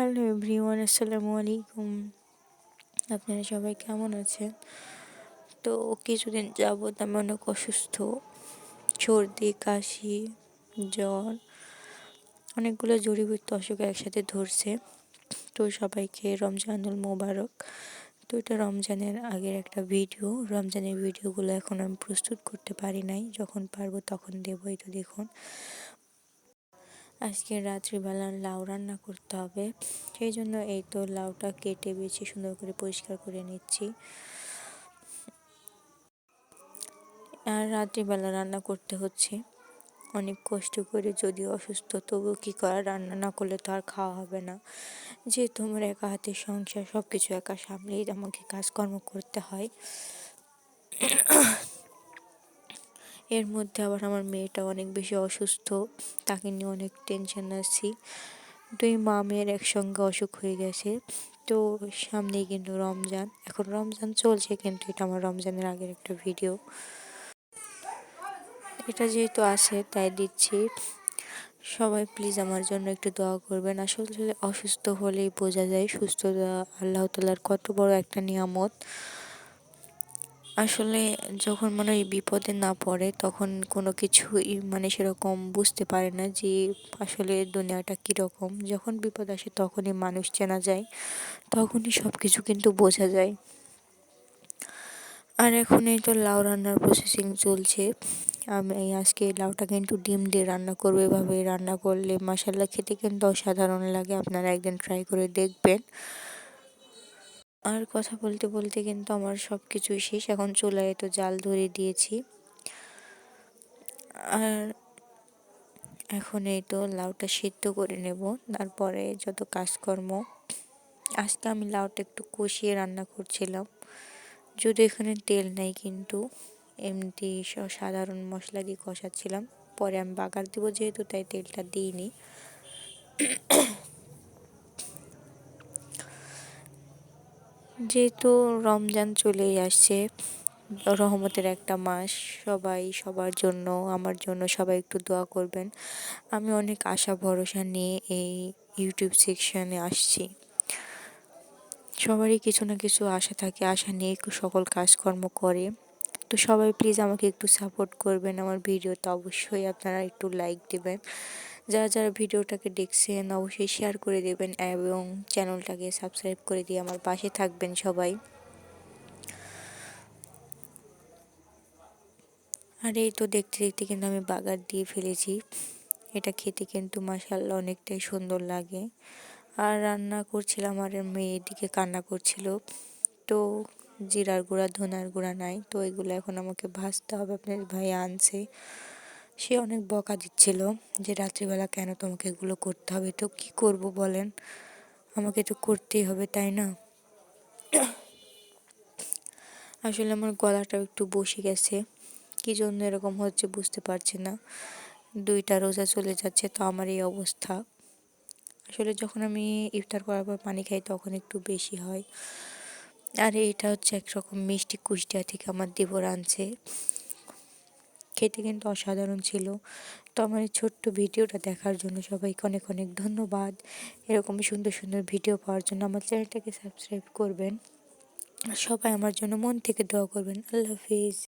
Hello everyone, আসসালামু আলাইকুম। আপনারা সবাই কেমন আছেন? তো কিছুদিন যাবৎ আমি অনেক অসুস্থ। সর্দি, কাশি, জ্বর, অনেকগুলো জড়িবুটি অসুখ একসাথে ধরছে। তো সবাইকে রমজানুল মোবারক। তো এটা রমজানের আগের একটা ভিডিও। রমজানের ভিডিওগুলো এখন আমি প্রস্তুত করতে পারি নাই। যখন পারব তখন দেবো তো দেখুন। আজকে রাত্রিবেলা লাউ রান্না করতে হবে। সেই জন্য এই তো লাউটা কেটে বেছে সুন্দর করে পরিষ্কার করে নিচ্ছি। আর রাত্রিবেলা রান্না করতে হচ্ছে। অনেক কষ্ট করে যদি অসুস্থ তবু কী করা? রান্না না করলে তো আর খাওয়া হবে না। যেহেতু আমার একা হাতে সংসার সব কিছু একা সামলেই আমাকে কাজকর্ম করতে হয়। এর মধ্যে আবার আমার মেয়েটা অনেক বেশি অসুস্থ, তাকে নিয়ে অনেক টেনশন আছি। দুই মা মেয়ের একসঙ্গে অসুখ হয়ে গেছে। তো সামনেই কিন্তু রমজান। এখন রমজান চলছে কিন্তু এটা আমার রমজানের আগের একটা ভিডিও এটা যেহেতু আছে, তাই দিচ্ছি। সবাই প্লিজ আমার জন্য একটু দোয়া করবেন। আসলে অসুস্থ হলেই বোঝা যায়, সুস্থতা আল্লাহ তালার কত বড় একটা নিয়ামত। আসলে যখন মানে ওই বিপদে না পড়ে, তখন কোনো কিছুই মানে সেরকম বুঝতে পারে না যে আসলে দুনিয়াটা কীরকম। যখন বিপদ আসে তখনই মানুষ চেনা যায়, তখনই সব কিছু কিন্তু বোঝা যায়। আর এখন এই তো লাউ রান্নার প্রসেসিং চলছে। আমি এই আজকে লাউটা কিন্তু ডিম দিয়ে রান্না করব। এভাবে রান্না করলে মশালা খেতে কিন্তু অসাধারণ লাগে। আপনারা একদিন ট্রাই করে দেখবেন। আর কথা বলতে বলতে কিন্তু আমার সব কিছুই শেষ। এখন চুলায় তো জাল ধরে দিয়েছি। আর এখন এই তো লাউটা সিদ্ধ করে নেব। তারপরে যত কাজকর্ম, আজকে আমি লাউটা একটু কষিয়ে রান্না করছিলাম। যদি এখানে তেল নেই, কিন্তু এমনি সাধারণ মশলা দিয়ে কষাচ্ছিলাম। পরে আমি বাগার দিব যেহেতু, তাই তেলটা দিইনি। যেহেতু রমজান চলেই আসছে, রহমতের একটা মাস, সবাই সবার জন্য, আমার জন্য সবাই একটু দোয়া করবেন। আমি অনেক আশা, ভরসা নিয়ে এই ইউটিউব সেকশানে আসছি। সবারই কিছু না কিছু আশা থাকে, আশা নিয়ে সকল কাজকর্ম করে। তো সবাই প্লিজ আমাকে একটু সাপোর্ট করবেন, আমার ভিডিওতে অবশ্যই আপনারা একটু লাইক দেবেন। যারা যারা ভিডিওটাকে দেখছেন, অবশ্যই শেয়ার করে দেবেন এবং চ্যানেলটাকে সাবস্ক্রাইব করে দিয়ে আমার পাশে থাকবেন সবাই। আর এই তো দেখতে দেখতে কিন্তু আমি বাগার দিয়ে ফেলেছি। এটা খেতে কিন্তু মাসাল্লাহ অনেকটাই সুন্দর লাগে। আর রান্না করছিলাম, আর মেয়ে কান্না করছিল। তো জিরার গুঁড়া, ধনার গুঁড়া নাই, তো এগুলো এখন আমাকে ভাজতে হবে। আপনার ভাই আনছে। সে অনেক বকা দিচ্ছিল যে, রাত্রিবেলা কেন তোমাকে এগুলো করতে হবে? তো কি করব বলেন? আমাকে তো করতেই হবে, তাই না? আসলে আমার গলাটা একটু বসে গেছে। কী জন্য এরকম হচ্ছে বুঝতে পারছি না। দুইটা রোজা চলে যাচ্ছে, তো আমার এই অবস্থা। আসলে যখন আমি ইফতার করার পর পানি খাই, তখন একটু বেশি হয়। আর এটা হচ্ছে একরকম মিষ্টি কুষ্টিয়া থেকে আমার দেবর আনছে। খেতে কিন্তু অসাধারণ ছিল। তো আমার এই ছোট্ট ভিডিওটা দেখার জন্য সবাইকে অনেক অনেক ধন্যবাদ। এরকমই সুন্দর সুন্দর ভিডিও পাওয়ার জন্য আমার চ্যানেলটাকে সাবস্ক্রাইব করবেন। সবাই আমার জন্য মন থেকে দোয়া করবেন। আল্লাহ হাফিজ।